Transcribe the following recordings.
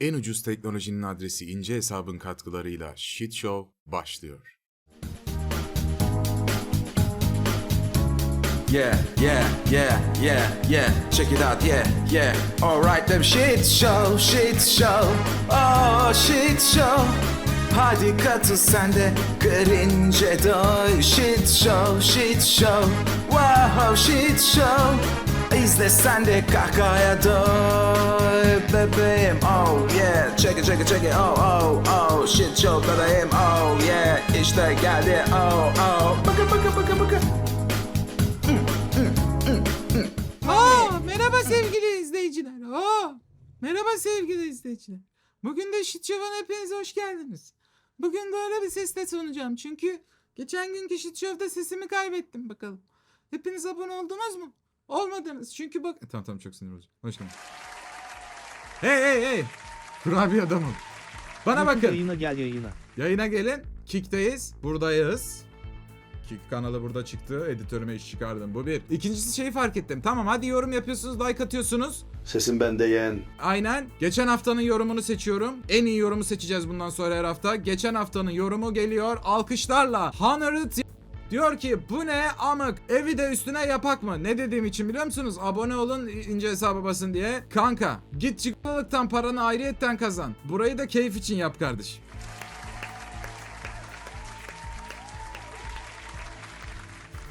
En ucuz teknolojinin adresi ince hesabın katkılarıyla Shit Show başlıyor. Yeah, yeah, yeah, yeah, yeah. Check it out, yeah, yeah. Alright, them shit show, shit show. Oh, shit show. Hadi katıl sen de grince doy. Shit show, shit show. Wow, shit show. İzle sen de kahkahaya doy bebeğim oh yeah Check it check it check it oh oh oh Shit show bebeğim oh yeah İşte geldi oh oh Bakın bakın bakın bakın Aa, merhaba sevgili izleyiciler. Aa, merhaba sevgili izleyiciler. Bugün de Shit Show'a hepiniz hoş geldiniz. Bugün böyle bir sesle sunacağım. Çünkü geçen günkü Shit Show'da sesimi kaybettim bakalım. Hepiniz abone oldunuz mu? Olmadınız. Çünkü bak... Tamam tamam çok sinir bozucu. Hoş geldin. Hey hey hey. Kurabiye adamım. Bana bakın. Yayına gel yayına. Yayına gelin. Kick'teyiz. Buradayız. Kick kanalı burada çıktı. Editörüme iş çıkardım. Bu bir. İkincisi şeyi fark ettim. Tamam hadi yorum yapıyorsunuz, like atıyorsunuz. Sesim bende yeğen. Aynen. Geçen haftanın yorumunu seçiyorum. En iyi yorumu seçeceğiz bundan sonra her hafta. Geçen haftanın yorumu geliyor. Alkışlarla. Honored Diyor ki bu ne amık evi de üstüne yapak mı? Ne dediğim için biliyor musunuz? Abone olun ince hesaba basın diye. Kanka git çıkmalıktan paranı ayrıyetten kazan. Burayı da keyif için yap kardeşim.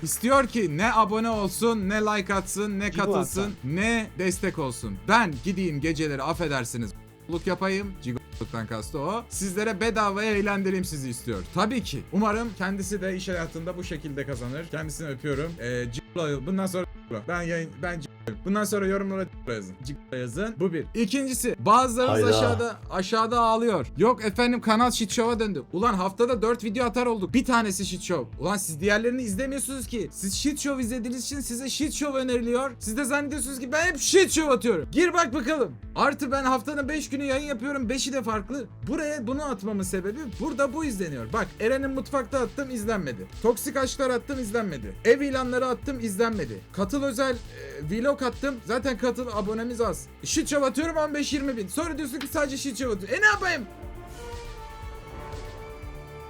İstiyor ki ne abone olsun, ne like atsın, ne katılsın, ne destek olsun. Ben gideyim geceleri affedersiniz Luk yapayım. Cigoluktan kastı o. Sizlere bedavaya eğlendireyim sizi istiyor. Tabii ki. Umarım kendisi de iş hayatında bu şekilde kazanır. Kendisini öpüyorum. Ee, bundan sonra ben yayın ben. Bundan sonra yorumlara yazın. Cigolo yazın. Bu bir. İkincisi bazılarınız Hayda. aşağıda aşağıda ağlıyor. Yok efendim kanal shit show'a döndü. Ulan haftada 4 video atar olduk. Bir tanesi shit show. Ulan siz diğerlerini izlemiyorsunuz ki. Siz shit show izlediğiniz için size shit show öneriliyor. Siz de zannediyorsunuz ki ben hep shit show atıyorum. Gir bak bakalım. Artı ben haftanın 5 günü yayın yapıyorum. 5'i de farklı. Buraya bunu atmamın sebebi burada bu izleniyor. Bak Eren'in mutfakta attım izlenmedi. Toksik aşklar attım izlenmedi. Ev ilanları attım izlenmedi. Katıl özel e, vlog attım. Zaten katıl abonemiz az. Shit atıyorum 15-20 bin. Sonra diyorsun ki sadece shit atıyor. E ne yapayım?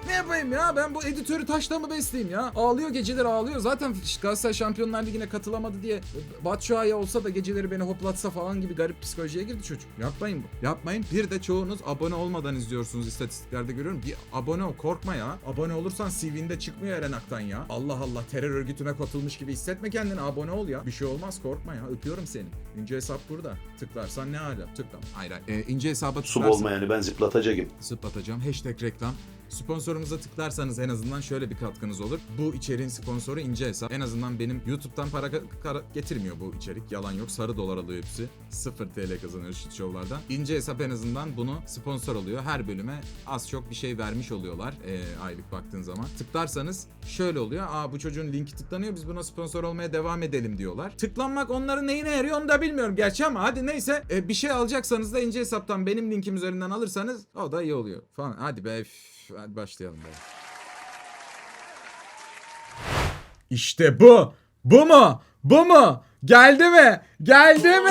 Ne yapayım ya? Ben bu editörü taşla mı besleyeyim ya? Ağlıyor geceleri ağlıyor. Zaten Galatasaray Şampiyonlar Ligi'ne katılamadı diye Batshuayi olsa da geceleri beni hoplatsa falan gibi garip psikolojiye girdi çocuk. Yapmayın bu. Yapmayın. Bir de çoğunuz abone olmadan izliyorsunuz istatistiklerde görüyorum. Bir abone ol korkma ya. Abone olursan CV'nde çıkmıyor Eren Aktan ya. Allah Allah terör örgütüne katılmış gibi hissetme kendini. Abone ol ya. Bir şey olmaz korkma ya. Öpüyorum seni. İnce hesap burada. Tıklarsan ne hala? Tıkla. Hayır hayır. Ee, ince hesaba Sub tıklarsan olmayanı ben zıplatacağım. zıplatacağım. Hashtag reklam. Sponsorumuza tıklarsanız en azından şöyle bir katkınız olur. Bu içeriğin sponsoru ince hesap. En azından benim YouTube'dan para getirmiyor bu içerik. Yalan yok. Sarı dolar alıyor hepsi. 0 TL kazanıyor shit show'lardan. İnce hesap en azından bunu sponsor oluyor. Her bölüme az çok bir şey vermiş oluyorlar. eee, aylık baktığın zaman. Tıklarsanız şöyle oluyor. Aa bu çocuğun linki tıklanıyor. Biz buna sponsor olmaya devam edelim diyorlar. Tıklanmak onların neyine yarıyor onu da bilmiyorum gerçi ama hadi neyse. E, bir şey alacaksanız da ince hesaptan benim linkim üzerinden alırsanız o da iyi oluyor falan. Hadi be üf, hadi başlayalım be. İşte bu. Bu mu? Bu mu? Geldi mi? Geldi mi?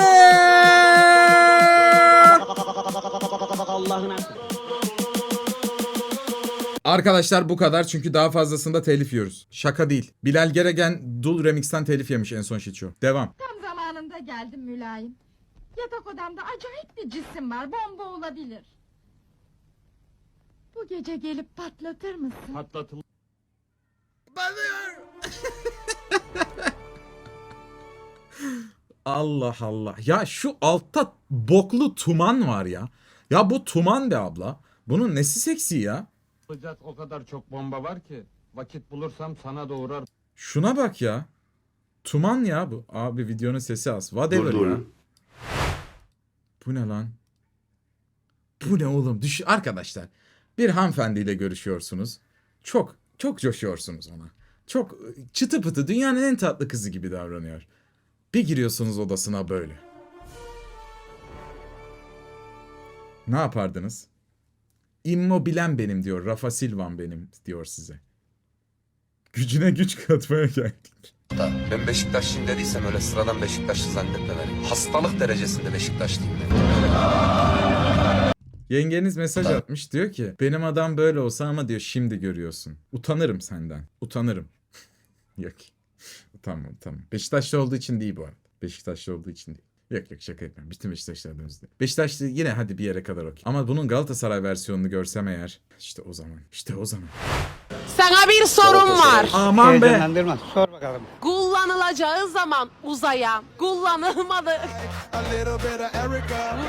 Arkadaşlar bu kadar çünkü daha fazlasında telif yiyoruz. Şaka değil. Bilal Geregen Dul Remix'ten telif yemiş en son show. Devam. Tam zamanında geldim mülayim. Yatak odamda acayip bir cisim var, bomba olabilir. Bu gece gelip patlatır mısın? Patlatıl. Allah Allah. Ya şu altta boklu tuman var ya. Ya bu tuman be abla. Bunun nesi seksi ya? Yapacak o kadar çok bomba var ki. Vakit bulursam sana da uğrar. Şuna bak ya. Tuman ya bu. Abi videonun sesi az. Whatever Dur dur. ya. Bu ne lan? Bu ne oğlum? Düş Arkadaşlar bir hanımefendiyle görüşüyorsunuz. Çok çok coşuyorsunuz ona. Çok çıtı pıtı dünyanın en tatlı kızı gibi davranıyor. Bir giriyorsunuz odasına böyle. Ne yapardınız? Immobilen benim diyor. Rafa Silvan benim diyor size. Gücüne güç katmaya geldik. Ben Beşiktaşlıyım dediysem öyle sıradan Beşiktaşlı zannetme beni. Hastalık derecesinde Beşiktaşlıyım ben. Yengeniz mesaj atmış diyor ki benim adam böyle olsa ama diyor şimdi görüyorsun. Utanırım senden. Utanırım. yok. Utanmam tamam. Beşiktaşlı olduğu için değil bu arada. Beşiktaşlı olduğu için değil. Yok yok şaka yapıyorum. Bütün Beşiktaşlardan özür dilerim. Beşiktaşlı yine hadi bir yere kadar okey. Ama bunun Galatasaray versiyonunu görsem eğer işte o zaman. işte o zaman. Sana bir sorum var. Aman be. Heyecanlandırma. Sor bakalım. Kullanılacağı zaman uzayan, kullanılmadı.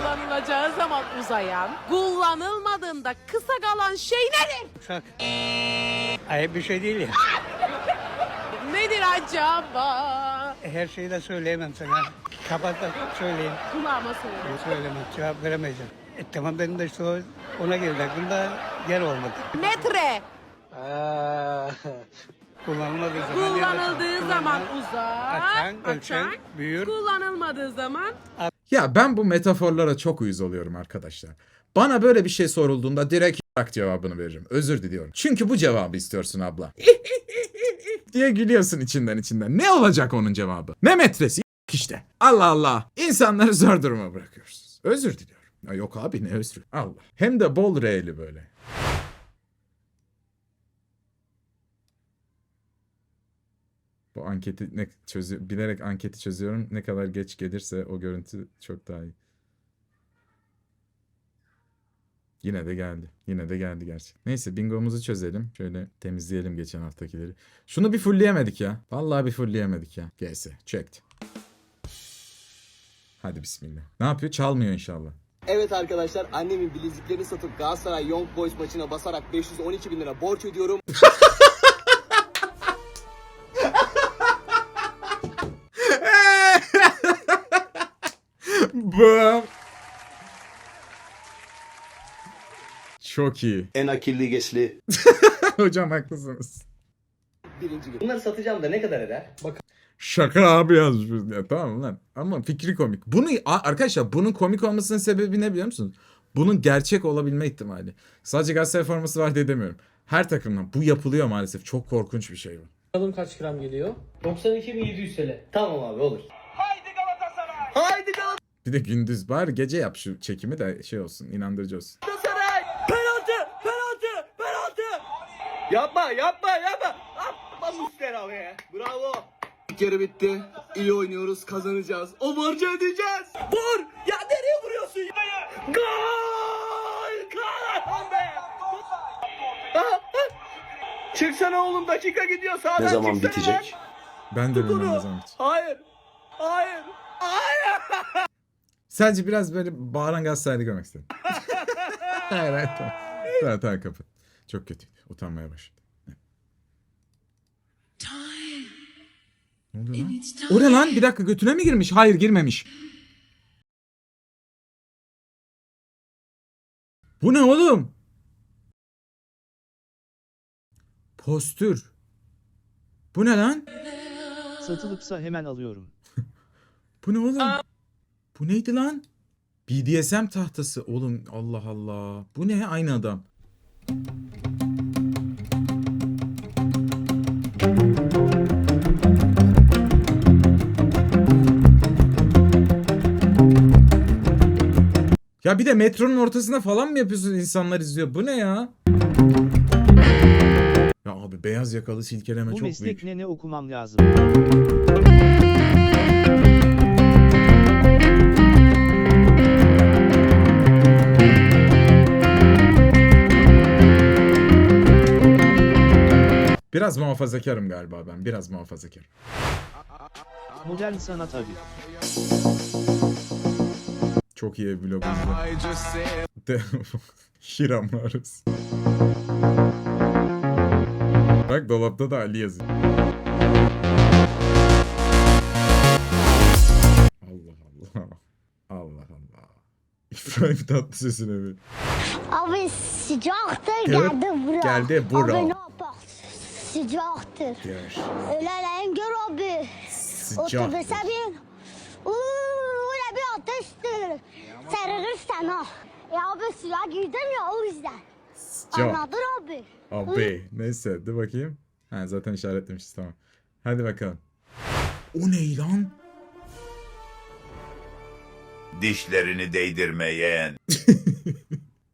kullanılacağı zaman uzayan, kullanılmadığında kısa kalan şey nedir? Uşak. Ayıp bir şey değil ya. Nedir acaba? Her şeyi de söyleyemem sana. Kapat da söyleyeyim. Kulağıma söyle. Söylemem. Cevap veremeyeceğim. E, tamam benim de işte ona geldi. Aklımda yer olmadı. Metre. Kullanılmadığı zaman. Kullanıldığı zaman uzar, Açan, ölçen, açan. büyür. Kullanılmadığı zaman Ya ben bu metaforlara çok uyuz oluyorum arkadaşlar. Bana böyle bir şey sorulduğunda direkt "Y**ak" cevabını veririm. Özür diliyorum. Çünkü bu cevabı istiyorsun abla. diye gülüyorsun içinden içinden. Ne olacak onun cevabı? Ne metresi? Y**k işte. Allah Allah. İnsanları zor duruma bırakıyorsunuz. Özür diliyorum. Ya yok abi ne özrü? Allah. Hem de bol R'li böyle. Bu anketi ne çözü bilerek anketi çözüyorum. Ne kadar geç gelirse o görüntü çok daha iyi. Yine de geldi. Yine de geldi gerçi. Neyse bingomuzu çözelim. Şöyle temizleyelim geçen haftakileri. Şunu bir fullleyemedik ya. Vallahi bir fullleyemedik ya. GS. Checked. Hadi bismillah. Ne yapıyor? Çalmıyor inşallah. Evet arkadaşlar annemin bileziklerini satıp Galatasaray Young Boys maçına basarak 512 bin lira borç ödüyorum. Çok iyi. En akilli gesli. Hocam haklısınız. Birinci gün. Bunları satacağım da ne kadar eder? Bak Şaka abi yazmış ya tamam lan. Ama fikri komik. Bunu arkadaşlar bunun komik olmasının sebebi ne biliyor musunuz? Bunun gerçek olabilme ihtimali. Sadece Galatasaray forması var diye demiyorum. Her takımdan bu yapılıyor maalesef. Çok korkunç bir şey bu. bakalım kaç gram geliyor? 92.700 TL. Tamam abi olur. Haydi Galatasaray! Haydi Galatasaray! Bir de gündüz bari gece yap şu çekimi de şey olsun inandırıcı olsun. Yapma yapma yapma! Yapma Muslera be! Bravo! İlk yarı bitti. İyi oynuyoruz, kazanacağız. O borcu ödeyeceğiz. Vur! Ya nereye vuruyorsun ya? Gol! Kahraman be! Ah, ah! Çıksana oğlum dakika gidiyor sağdan Ne zaman çıksana bitecek? lan. Ben de Tut onu. ne zaman bitecek. Hayır! Hayır! Hayır! Sadece biraz böyle bağıran Galatasaray'da görmek istedim. hayır hayır tamam. Tamam tamam kapat. Çok kötüydü. Utanmaya başladı. Ne oluyor lan? O ne lan? Bir dakika götüne mi girmiş? Hayır girmemiş. Bu ne oğlum? Postür. Bu ne lan? Satılıpsa hemen alıyorum. Bu ne oğlum? Bu neydi lan? BDSM tahtası. Oğlum Allah Allah. Bu ne? Aynı adam. Ya bir de metronun ortasında falan mı yapıyorsun insanlar izliyor? Bu ne ya? Ya abi beyaz yakalı silkeleme Bu çok meslek büyük. ne ne okumam lazım. Biraz muhafazakarım galiba ben. Biraz muhafazakarım. Modern sanat abi. Çok iyi vlogumuzda. De- Hiram arız. Bak dolapta da Ali yazıyor. Allah Allah. Allah Allah. İbrahim Tatlıses'ine bir. Abi sıcaktır geldi bura. geldi bura. Abi ne yapar? Sıcaktır. Gör. Öyle lan gör abi. Sıcak. Otobüse bin. Uuu öyle bir ateştir. Sarılırsan ha. Ya abi suya girdim ya o yüzden. Sıcak. Anladın abi. Abi. Neyse dur bakayım. Ha zaten işaretlemişiz tamam. Hadi bakalım. O ne lan? Dişlerini değdirmeyen.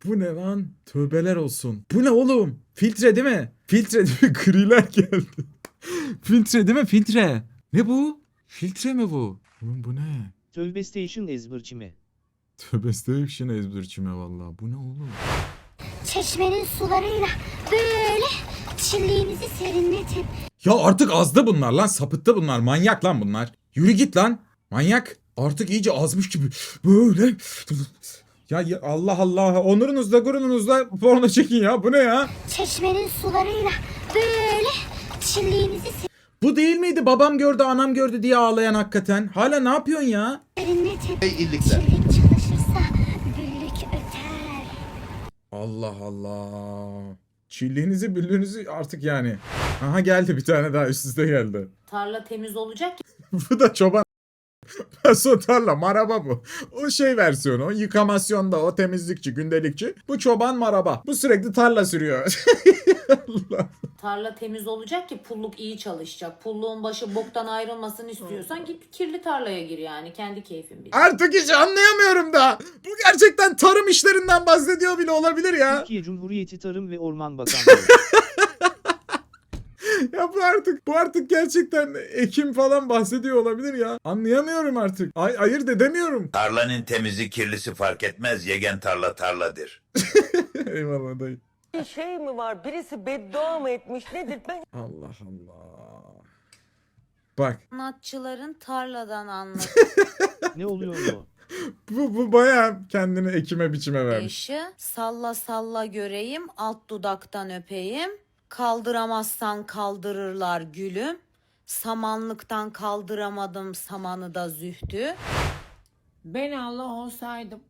Bu Bu ne lan? Tövbeler olsun. Bu ne oğlum? Filtre değil mi? Filtre değil mi? Griler geldi. filtre değil mi? Filtre. Ne bu? Filtre mi bu? Oğlum bu ne? Tövbe station ezberçimi. Tövbe Station ezberçime valla. Bu ne oğlum? Çeşmenin sularıyla böyle çilliğinizi serinletin. Ya artık azdı bunlar lan. Sapıttı bunlar. Manyak lan bunlar. Yürü git lan. Manyak. Artık iyice azmış gibi. Böyle. Ya, ya Allah Allah. Onurunuzla gururunuzla porno çekin ya. Bu ne ya? Çeşmenin sularıyla böyle çilliğinizi Bu değil miydi babam gördü anam gördü diye ağlayan hakikaten? Hala ne yapıyorsun ya? serinletin. İllikler. Çillik Allah Allah. Çilliğinizi büllüğünüzü artık yani. Aha geldi bir tane daha üst üste geldi. Tarla temiz olacak ki bu da çoban. Paso tarla maraba bu. O şey versiyonu o yıkamasyonda o temizlikçi gündelikçi. Bu çoban maraba. Bu sürekli tarla sürüyor. Allah. tarla temiz olacak ki pulluk iyi çalışacak. Pulluğun başı boktan ayrılmasını istiyorsan git kirli tarlaya gir yani kendi keyfin bil. Artık hiç anlayamıyorum da. Bu gerçekten tarım işlerinden bahsediyor bile olabilir ya. Türkiye Cumhuriyeti Tarım ve Orman Bakanlığı. Ya bu artık bu artık gerçekten ekim falan bahsediyor olabilir ya. Anlayamıyorum artık. Ay ayırt edemiyorum. Tarlanın temizi kirlisi fark etmez. Yegen tarla tarladır. Eyvallah dayı. Şey mi var birisi beddua mı etmiş nedir ben? Allah Allah. Bak Sanatçıların tarladan anlatı ne oluyor o? bu bu bayağı kendini ekime biçime vermiş. Yaşı salla salla göreyim alt dudaktan öpeyim. Kaldıramazsan kaldırırlar gülüm. Samanlıktan kaldıramadım samanı da zühtü. Ben Allah olsaydım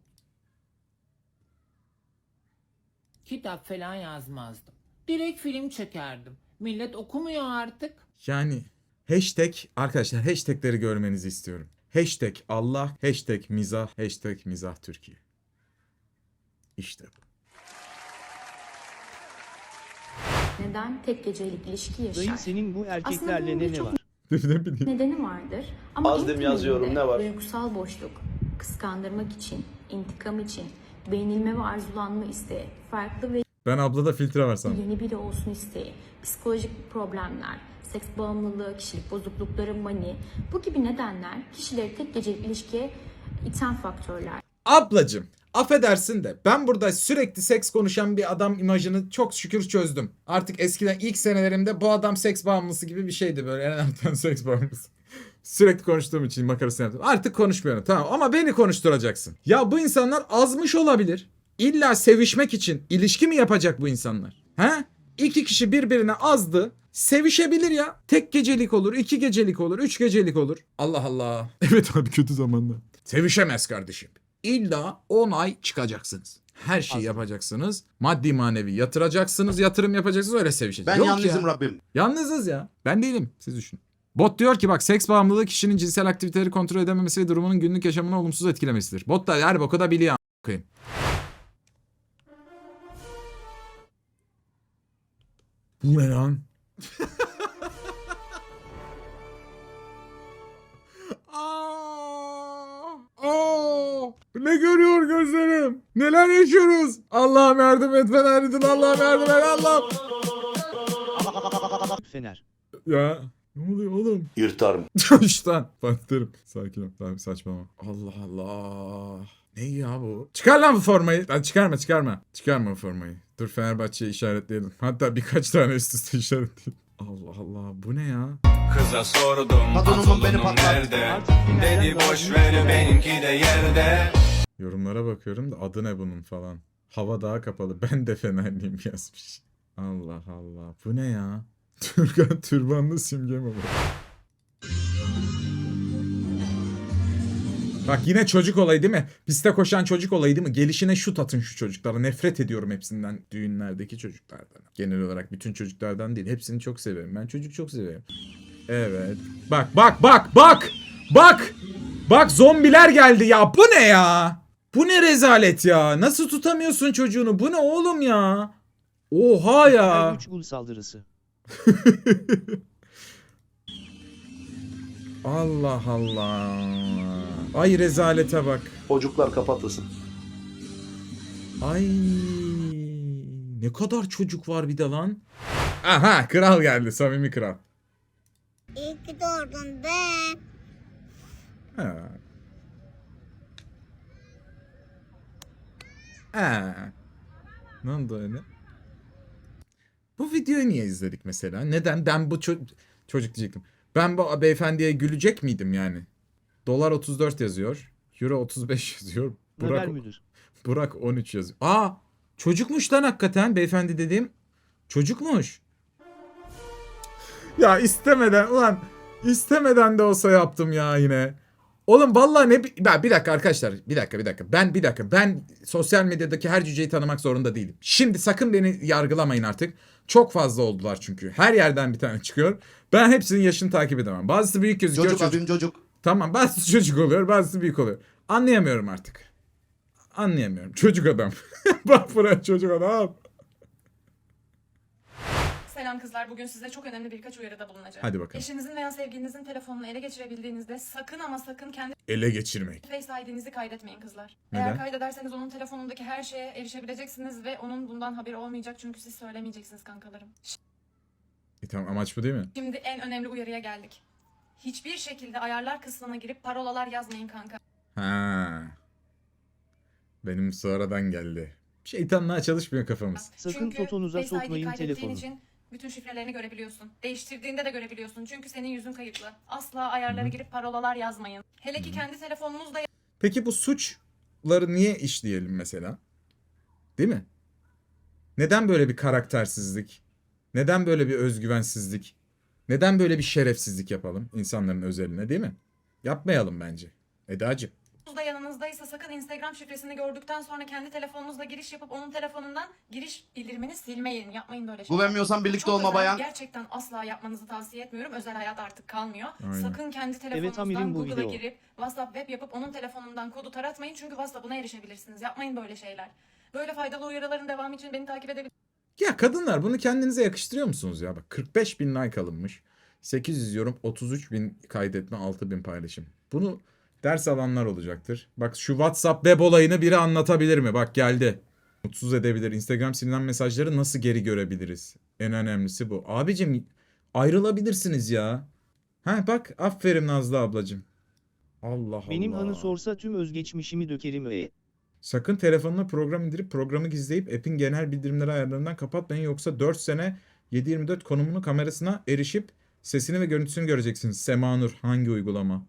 kitap falan yazmazdım. Direkt film çekerdim. Millet okumuyor artık. Yani hashtag arkadaşlar hashtagleri görmenizi istiyorum. Hashtag Allah, hashtag mizah, hashtag mizah Türkiye. İşte bu. Neden tek gecelik ilişki Dayı senin bu erkeklerle ne ne var? ne bileyim. Nedeni vardır. Ama Azdım en yazıyorum, ne var? Duygusal boşluk, kıskandırmak için, intikam için, beğenilme ve arzulanma isteği, farklı ve Ben ablada filtre var sanırım. yeni biri olsun isteği, psikolojik problemler, seks bağımlılığı, kişilik bozuklukları, mani bu gibi nedenler kişileri tek gecelik ilişkiye iten faktörler. Ablacım affedersin de ben burada sürekli seks konuşan bir adam imajını çok şükür çözdüm. Artık eskiden ilk senelerimde bu adam seks bağımlısı gibi bir şeydi böyle en alttan seks bağımlısı. Sürekli konuştuğum için makarasını yaptım. Artık konuşmuyorum tamam ama beni konuşturacaksın. Ya bu insanlar azmış olabilir. İlla sevişmek için ilişki mi yapacak bu insanlar? He? İki kişi birbirine azdı. Sevişebilir ya. Tek gecelik olur, iki gecelik olur, üç gecelik olur. Allah Allah. Evet abi kötü zamanda. Sevişemez kardeşim. İlla 10 ay çıkacaksınız. Her şeyi yapacaksınız. Maddi manevi yatıracaksınız, yatırım yapacaksınız öyle sevişeceksiniz. Ben Yok yalnızım ya. Rabbim. Yalnızız ya. Ben değilim. Siz düşünün. Bot diyor ki bak seks bağımlılığı kişinin cinsel aktiviteleri kontrol edememesi ve durumunun günlük yaşamını olumsuz etkilemesidir. Bot da her boku da biliyor. koyayım. Bu ne lan? Ne görüyor gözlerim? Neler yaşıyoruz? Allah'ım yardım et Fenerli'din Allah'ım yardım et Allah'ım. Fener. Ya ne oluyor oğlum? Yırtarım. İşte baktırım. Sakin ol. Tamam saçmalama. Allah Allah. Ne ya bu? Çıkar lan bu formayı. Lan çıkarma çıkarma. Çıkarma bu formayı. Dur Fenerbahçe'yi işaretleyelim. Hatta birkaç tane üst üste işaretleyelim. Allah Allah bu ne ya? Kıza sordum Patronum beni patlattı. Artık Fener'den benimki de yerde. Yorumlara bakıyorum da adı ne bunun falan. Hava daha kapalı. Ben de Fenerliyim yazmış. Allah Allah. Bu ne ya? Türkan türbanlı simge mi bu? Bak yine çocuk olayı değil mi? Piste koşan çocuk olayı değil mi? Gelişine şut atın şu çocuklara. Nefret ediyorum hepsinden. Düğünlerdeki çocuklardan. Genel olarak bütün çocuklardan değil. Hepsini çok severim. Ben çocuk çok severim. Evet. Bak bak bak bak. Bak. Bak zombiler geldi ya. Bu ne ya? Bu ne rezalet ya? Nasıl tutamıyorsun çocuğunu? Bu ne oğlum ya? Oha ya. 3 ul saldırısı. Allah Allah. Ay rezalete bak. Çocuklar kapatılsın. Ay ne kadar çocuk var bir de lan. Aha kral geldi samimi kral. İyi ki doğdun be. Ha. Ha. Ne oldu öyle? Bu videoyu niye izledik mesela? Neden? Ben bu ço- çocuk diyecektim. Ben bu beyefendiye gülecek miydim yani? Dolar 34 yazıyor. Euro 35 yazıyor. Haber Burak, müdür? Burak 13 yazıyor. Aa! Çocukmuş lan hakikaten beyefendi dediğim. Çocukmuş. Ya istemeden ulan istemeden de olsa yaptım ya yine. Oğlum vallahi ne ben bir dakika arkadaşlar bir dakika bir dakika ben bir dakika ben sosyal medyadaki her cüceyi tanımak zorunda değilim. Şimdi sakın beni yargılamayın artık. Çok fazla oldular çünkü. Her yerden bir tane çıkıyor. Ben hepsinin yaşını takip edemem. Bazısı büyük gözüküyor. Çocuk çocuk- abim çocuk. Tamam bazısı çocuk oluyor bazısı büyük oluyor. Anlayamıyorum artık. Anlayamıyorum. Çocuk adam. Bak buraya çocuk adam. Selam kızlar. Bugün size çok önemli birkaç uyarıda bulunacağım. Hadi bakalım. Eşinizin veya sevgilinizin telefonunu ele geçirebildiğinizde sakın ama sakın kendi Ele geçirmek. Face ID'nizi kaydetmeyin kızlar. Neden? Eğer kaydederseniz onun telefonundaki her şeye erişebileceksiniz ve onun bundan haberi olmayacak çünkü siz söylemeyeceksiniz kankalarım. E tamam amaç bu değil mi? Şimdi en önemli uyarıya geldik. Hiçbir şekilde ayarlar kısmına girip parolalar yazmayın kanka. Ha. Benim sonradan geldi. Şeytanlığa çalışmıyor kafamız. Sakın Çünkü totonuza Face ID sokmayın kaydettiğin telefonu. için bütün şifrelerini görebiliyorsun. Değiştirdiğinde de görebiliyorsun. Çünkü senin yüzün kayıtlı. Asla ayarlara girip parolalar yazmayın. Hele ki kendi telefonunuzda Peki bu suçları niye işleyelim mesela? Değil mi? Neden böyle bir karaktersizlik? Neden böyle bir özgüvensizlik? Neden böyle bir şerefsizlik yapalım insanların özeline değil mi? Yapmayalım bence. Edacığım. da yanınızdaysa sakın Instagram şifresini gördükten sonra kendi telefonunuzla giriş yapıp onun telefonundan giriş bildirimini silmeyin. Yapmayın böyle şeyler. Güvenmiyorsan birlikte Çok olma özel, bayan. Gerçekten asla yapmanızı tavsiye etmiyorum. Özel hayat artık kalmıyor. Aynen. Sakın kendi telefonunuzdan amirim, bu Google'a video. girip WhatsApp web yapıp onun telefonundan kodu taratmayın. Çünkü WhatsApp'ına erişebilirsiniz. Yapmayın böyle şeyler. Böyle faydalı uyarıların devamı için beni takip edebilirsiniz. Ya kadınlar bunu kendinize yakıştırıyor musunuz ya? Bak 45 bin like alınmış. 800 yorum 33 bin kaydetme 6 bin paylaşım. Bunu ders alanlar olacaktır. Bak şu WhatsApp web olayını biri anlatabilir mi? Bak geldi. Mutsuz edebilir. Instagram silinen mesajları nasıl geri görebiliriz? En önemlisi bu. Abicim ayrılabilirsiniz ya. Ha bak aferin Nazlı ablacım. Allah Benim Allah. hanı sorsa tüm özgeçmişimi dökerim e. Sakın telefonuna program indirip programı gizleyip app'in genel bildirimleri ayarlarından kapatmayın yoksa 4 sene 7/24 konumunu kamerasına erişip sesini ve görüntüsünü göreceksiniz. Semanur hangi uygulama?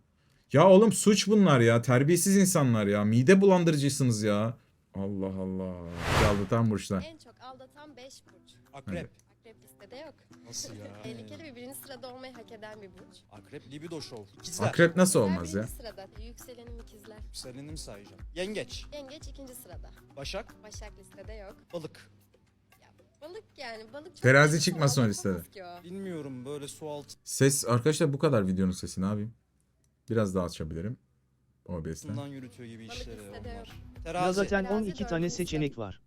Ya oğlum suç bunlar ya. Terbiyesiz insanlar ya. Mide bulandırıcısınız ya. Allah Allah. Aldatan burçlar. En çok aldatan 5 burç. Akrep. Akrep listede yok. Nasıl ya? Tehlikeli ve birinci sırada olmayı hak eden bir burç. Akrep libido show. İkizler. Akrep nasıl olmaz ya? sırada. Yükselenim ikizler. Yükselenim sayacağım. Yengeç. Yengeç ikinci sırada. Başak. Başak listede yok. Balık. Balık yani balık çok Terazi büyük, çıkmasın o listede. ki o. Bilmiyorum böyle su altından Ses arkadaşlar bu kadar videonun sesi ne yapayım? Biraz daha açabilirim. OBS'ten. yürütüyor gibi Balık işleri listede yok. onlar. Ee, Terazi. Ya zaten Terazi 12 tane seçenek var.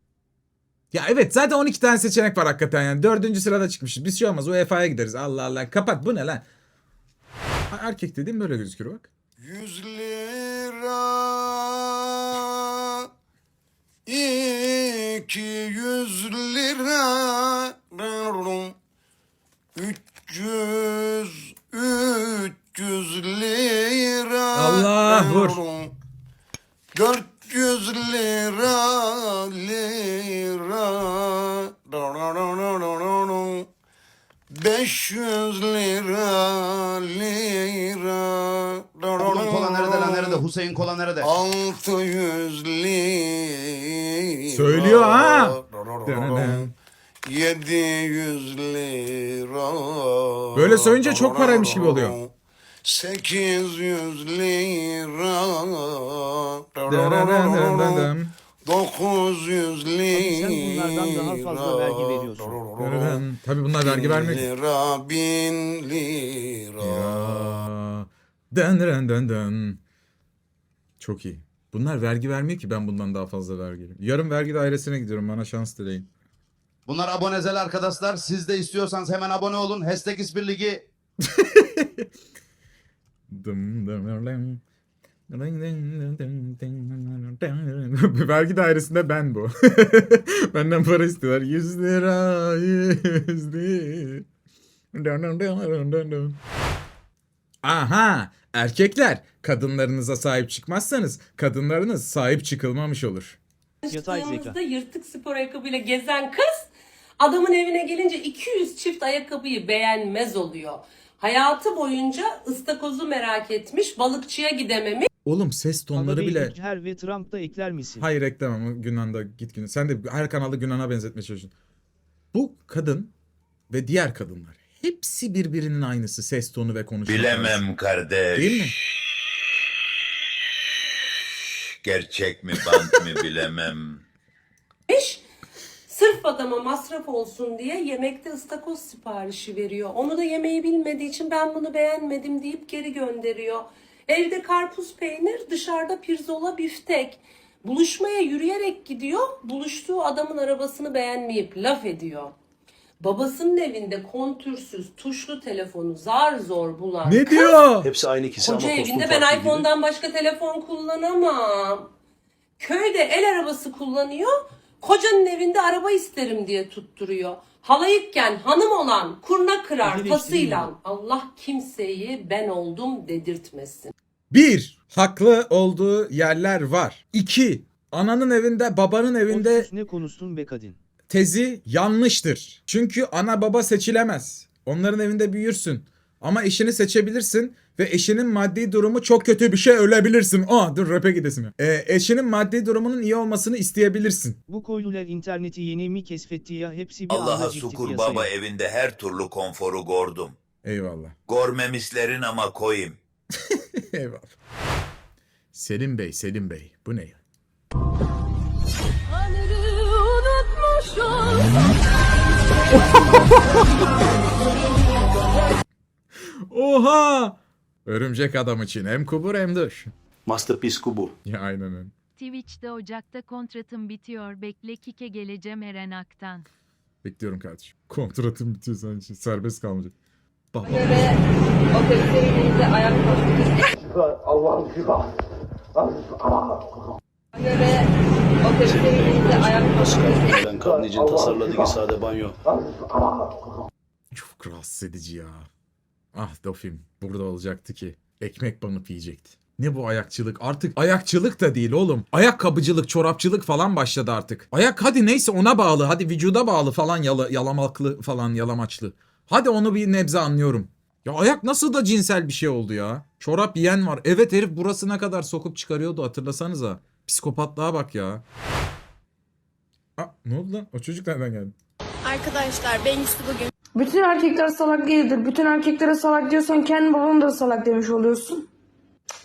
Ya evet zaten 12 tane seçenek var hakikaten yani. Dördüncü sırada çıkmışız. Biz şey olmaz UEFA'ya gideriz. Allah Allah kapat bu ne lan? Erkek dediğim böyle gözüküyor bak. 100 lira 200 lira 300 300 lira Allah, vur. 400 lira. Lira 500 lira lira. Oğlum kola nerede lan nerede? Hüseyin kola nerede? 600 lira. Söylüyor ha. 700 lira. Böyle söyleyince çok paraymış gibi oluyor. 800 lira Dırırırırırım. 900 lira sen bunlardan daha fazla vergi veriyorsun. Tabii bunlar vergi vermek. lira bin lira Ya. Dın dın dın dın. Çok iyi. Bunlar vergi vermiyor ki ben bundan daha fazla vergi. Yarın vergi dairesine gidiyorum bana şans dileyin. Bunlar abonezel arkadaşlar. Siz de istiyorsanız hemen abone olun. Hashtag İspirligi. Vergi dairesinde ben bu. Benden para istiyorlar. 100 lira, 100 lira. Aha! Erkekler, kadınlarınıza sahip çıkmazsanız kadınlarınız sahip çıkılmamış olur. Yatay zeka. Yırtık spor ayakkabıyla gezen kız adamın evine gelince 200 çift ayakkabıyı beğenmez oluyor. Hayatı boyunca ıstakozu merak etmiş, balıkçıya gidememiş. Oğlum ses tonları bile... Her ve Trump'ta ekler misin? Hayır eklemem. O Yunan'da git Yunan. Sen de her kanalda Yunan'a benzetmeye çalışıyorsun. Bu kadın ve diğer kadınlar hepsi birbirinin aynısı ses tonu ve konuşma. Bilemem kardeş. Değil mi? Gerçek mi bant mı bilemem. Sırf adama masraf olsun diye yemekte ıstakoz siparişi veriyor. Onu da yemeği bilmediği için ben bunu beğenmedim deyip geri gönderiyor. Evde karpuz peynir, dışarıda pirzola biftek. Buluşmaya yürüyerek gidiyor, buluştuğu adamın arabasını beğenmeyip laf ediyor. Babasının evinde kontürsüz tuşlu telefonu zar zor bulan Ne kız, diyor? Hepsi aynı kişi Koca evinde ben iPhone'dan başka telefon kullanamam. Köyde el arabası kullanıyor. Kocanın evinde araba isterim diye tutturuyor. Halayıkken hanım olan kurna kırar değiştireyim Allah kimseyi ben oldum dedirtmesin. Bir, haklı olduğu yerler var. İki, ananın evinde, babanın evinde ne konuştun be kadın? tezi yanlıştır. Çünkü ana baba seçilemez. Onların evinde büyürsün. Ama eşini seçebilirsin ve eşinin maddi durumu çok kötü bir şey ölebilirsin. Aa dur rap'e gidesim ya. Ee, eşinin maddi durumunun iyi olmasını isteyebilirsin. Bu koylular interneti yeni mi keşfetti ya hepsi bir Allah'a anda ciddi sukur piyasaya. baba evinde her türlü konforu gördüm. Eyvallah. Görmemişlerin ama koyayım. Eyvallah. Selim Bey, Selim Bey. Bu ne ya? Oha! Örümcek adam için hem kubur hem dış. Masterpiece Kubu. Ya aynen öyle. Twitch'te Ocak'ta kontratım bitiyor. Bekle kike geleceğim Eren Ak'tan. Bekliyorum kardeşim. Kontratım bitiyor senin için. Serbest kalmayacak. Baba. Ben karnecin tasarladığı sade banyo. Çok rahatsız edici ya. Ah Dofim burada olacaktı ki. Ekmek banıp yiyecekti. Ne bu ayakçılık? Artık ayakçılık da değil oğlum. Ayakkabıcılık, çorapçılık falan başladı artık. Ayak hadi neyse ona bağlı. Hadi vücuda bağlı falan yala, yalamaklı falan yalamaçlı. Hadi onu bir nebze anlıyorum. Ya ayak nasıl da cinsel bir şey oldu ya. Çorap yiyen var. Evet herif burasına kadar sokup çıkarıyordu hatırlasanıza. Psikopatlığa bak ya. Aa, ne oldu lan? O çocuk nereden geldi? Arkadaşlar Bengüsü bugün Bütün erkekler salak değildir. Bütün erkeklere salak diyorsan kendi babanı da salak demiş oluyorsun.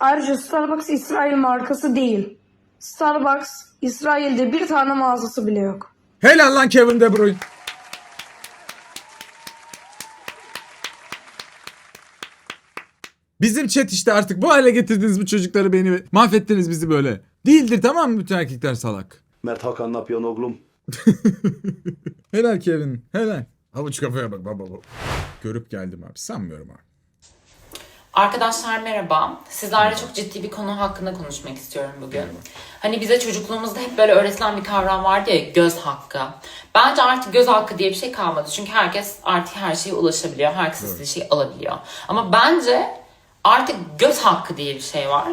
Ayrıca Starbucks İsrail markası değil. Starbucks İsrail'de bir tane mağazası bile yok. Helal lan Kevin De Bruyne. Bizim chat işte artık bu hale getirdiniz bu çocukları beni mahvettiniz bizi böyle. Değildir tamam mı bütün erkekler salak. Mert Hakan ne yapıyorsun oğlum? Helal Kevin helal. Havuç kafaya bak baba baba. Görüp geldim abi sanmıyorum abi. Arkadaşlar merhaba. Sizlerle çok ciddi bir konu hakkında konuşmak istiyorum bugün. Hani bize çocukluğumuzda hep böyle öğretilen bir kavram vardı ya göz hakkı. Bence artık göz hakkı diye bir şey kalmadı. Çünkü herkes artık her şeye ulaşabiliyor. Herkes istediği şeyi alabiliyor. Ama bence artık göz hakkı diye bir şey var.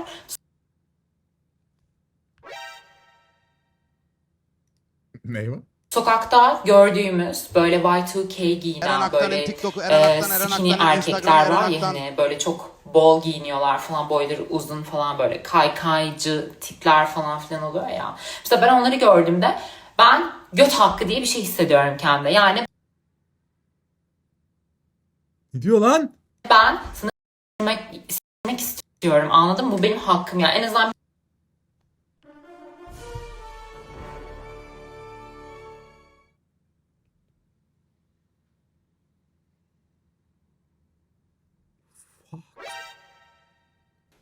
Ney var? Sokakta gördüğümüz böyle Y2K giyinen Eren Aktan'ın böyle TikTok'u, Eren e, Eren skinny erkekler Instagram'ı, var Eren ya hani böyle çok bol giyiniyorlar falan boyları uzun falan böyle kaykaycı tipler falan filan oluyor ya. İşte ben onları gördüğümde ben göt hakkı diye bir şey hissediyorum kendime. Yani Ne diyor lan? ben sınırlamak istemek istiyorum anladın mı? Bu benim hakkım ya. En azından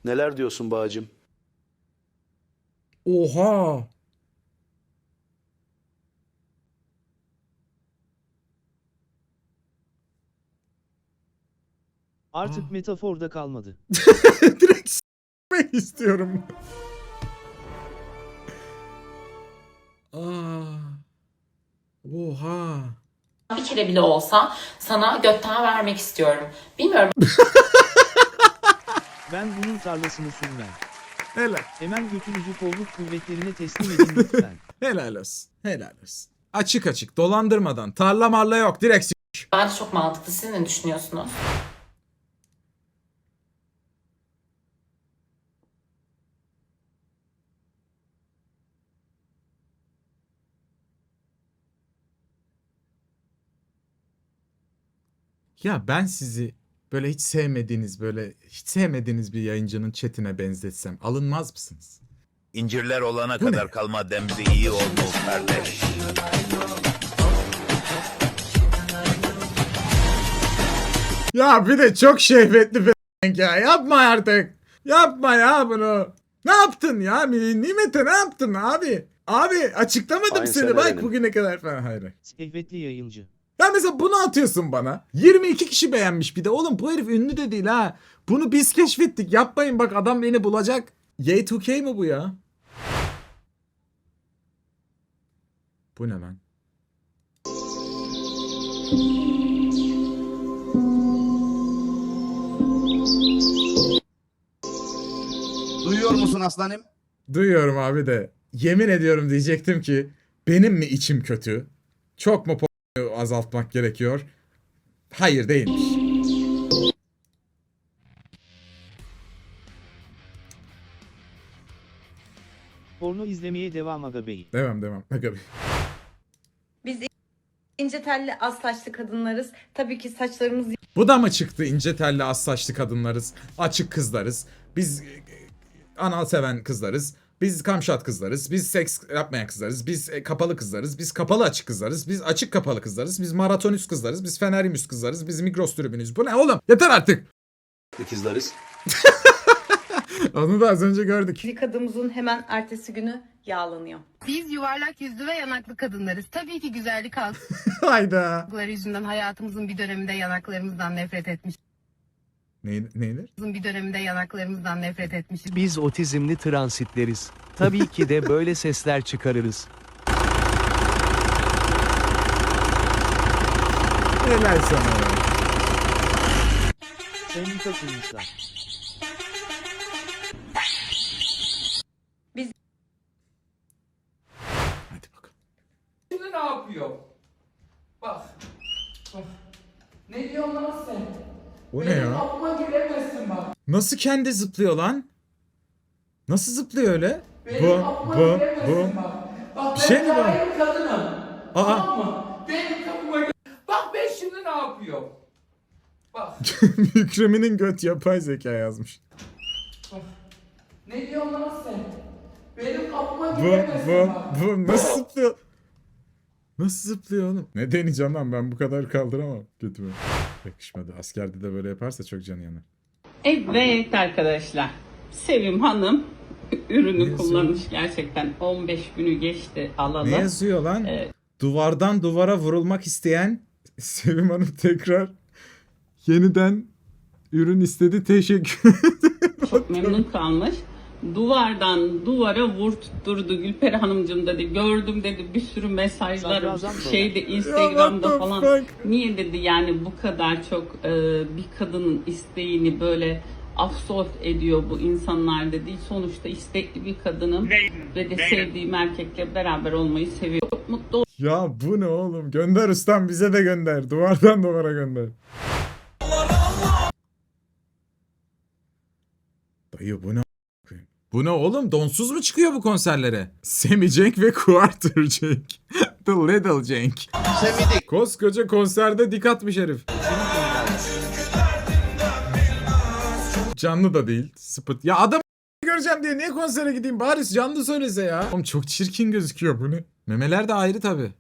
Neler diyorsun bağcım? Oha. Artık metaforda kalmadı. Direkt s**meyi istiyorum. Aa. Oha. Bir kere bile olsa sana götten vermek istiyorum. Bilmiyorum Ben bunun tarlasını sürmem. Helal. Hemen götünüzü kolluk kuvvetlerine teslim edin lütfen. Helal olsun. Helal olsun. Açık açık dolandırmadan. Tarla marla yok. Direkt s- bence çok mantıklı. Siz ne düşünüyorsunuz? Ya ben sizi böyle hiç sevmediğiniz böyle hiç sevmediğiniz bir yayıncının chatine benzetsem alınmaz mısınız? İncirler olana Bu ne? kadar kalma demzi iyi oldu kardeş. Ya bir de çok şehvetli bir ya. Yapma artık. Yapma ya bunu. Ne yaptın ya? Nimet'e ne yaptın abi? Abi açıklamadım Aynı seni sen bak bugüne kadar falan. Hayır. hayır. Şehvetli yayıncı. Ya mesela bunu atıyorsun bana. 22 kişi beğenmiş bir de. Oğlum bu herif ünlü de değil ha. Bunu biz keşfettik. Yapmayın bak adam beni bulacak. Y2K mi bu ya? Bu ne lan? Duyuyor musun aslanım? Duyuyorum abi de. Yemin ediyorum diyecektim ki benim mi içim kötü? Çok mu azaltmak gerekiyor? Hayır değilmiş. Porno izlemeye devam aga bey. Devam devam. Aga bir. Biz ince telli az saçlı kadınlarız. Tabii ki saçlarımız Bu da mı çıktı ince telli az saçlı kadınlarız, açık kızlarız. Biz e, anal seven kızlarız. Biz kamşat kızlarız. Biz seks yapmayan kızlarız. Biz e, kapalı kızlarız. Biz kapalı açık kızlarız. Biz açık kapalı kızlarız. Biz maratonüs kızlarız. Biz fenerimüs kızlarız. Biz migros tribünüz. Bu ne oğlum? Yeter artık. İkizleriz. Onu da az önce gördük. yıkadığımızın hemen ertesi günü yağlanıyor. Biz yuvarlak yüzlü ve yanaklı kadınlarız. Tabii ki güzellik Hayda. algıları yüzünden hayatımızın bir döneminde yanaklarımızdan nefret etmiş. Ney, neydir? Bir döneminde yanaklarımızdan nefret etmişiz. Biz otizmli transitleriz. Tabii ki de böyle sesler çıkarırız. Helal sana ya. Sendika kurmuşlar. Hadi bakalım. Şimdi ne yapıyor? Bak. Bak. Ne diyorsun lan sen? O ne ya? Kapıma giremezsin bak. Nasıl kendi zıplıyor lan? Nasıl zıplıyor öyle? Benim Bu, kapıma bu, giremezsin bu. bak. Bak Bir ben şey mi var? cahil kadınım. Aa. Tamam mı? Benim kapıma gir- Bak ben şimdi ne yapıyorum? Bak. Mükremin'in göt yapay zeka yazmış. Ne diyorsun lan sen? Benim kapıma Bu, giremezsin bu, bak. bu nasıl zıplıyor? Nasıl zıplıyor oğlum? Ne deneyeceğim lan ben bu kadar kaldıramam. Kötü mü? Yakışmadı. Askerde de böyle yaparsa çok canı yanar. Evet arkadaşlar. Sevim Hanım ürünü yazıyor? kullanmış gerçekten 15 günü geçti alalı. Ne yazıyor lan? Evet. Duvardan duvara vurulmak isteyen Sevim Hanım tekrar yeniden ürün istedi. Teşekkür Çok memnun kalmış. Duvardan duvara vurtturdu Gülper Hanımcığım dedi. Gördüm dedi bir sürü da şeyde Instagram'da falan. Niye dedi yani bu kadar çok e, bir kadının isteğini böyle absorb ediyor bu insanlar dedi. Sonuçta istekli bir kadınım ve de sevdiğim erkekle beraber olmayı seviyorum. Çok mutlu Ya bu ne oğlum? Gönder ustam bize de gönder. Duvardan duvara gönder. Dayı bu ne? Bu ne oğlum? Donsuz mu çıkıyor bu konserlere? Semi Cenk ve Quarter Cenk. The Little Cenk. Semidik. Koskoca konserde dik atmış herif. Canlı da değil. Spıt. Ya adam göreceğim diye niye konsere gideyim? Bari canlı söylese ya. Oğlum çok çirkin gözüküyor bu ne? Memeler de ayrı tabi.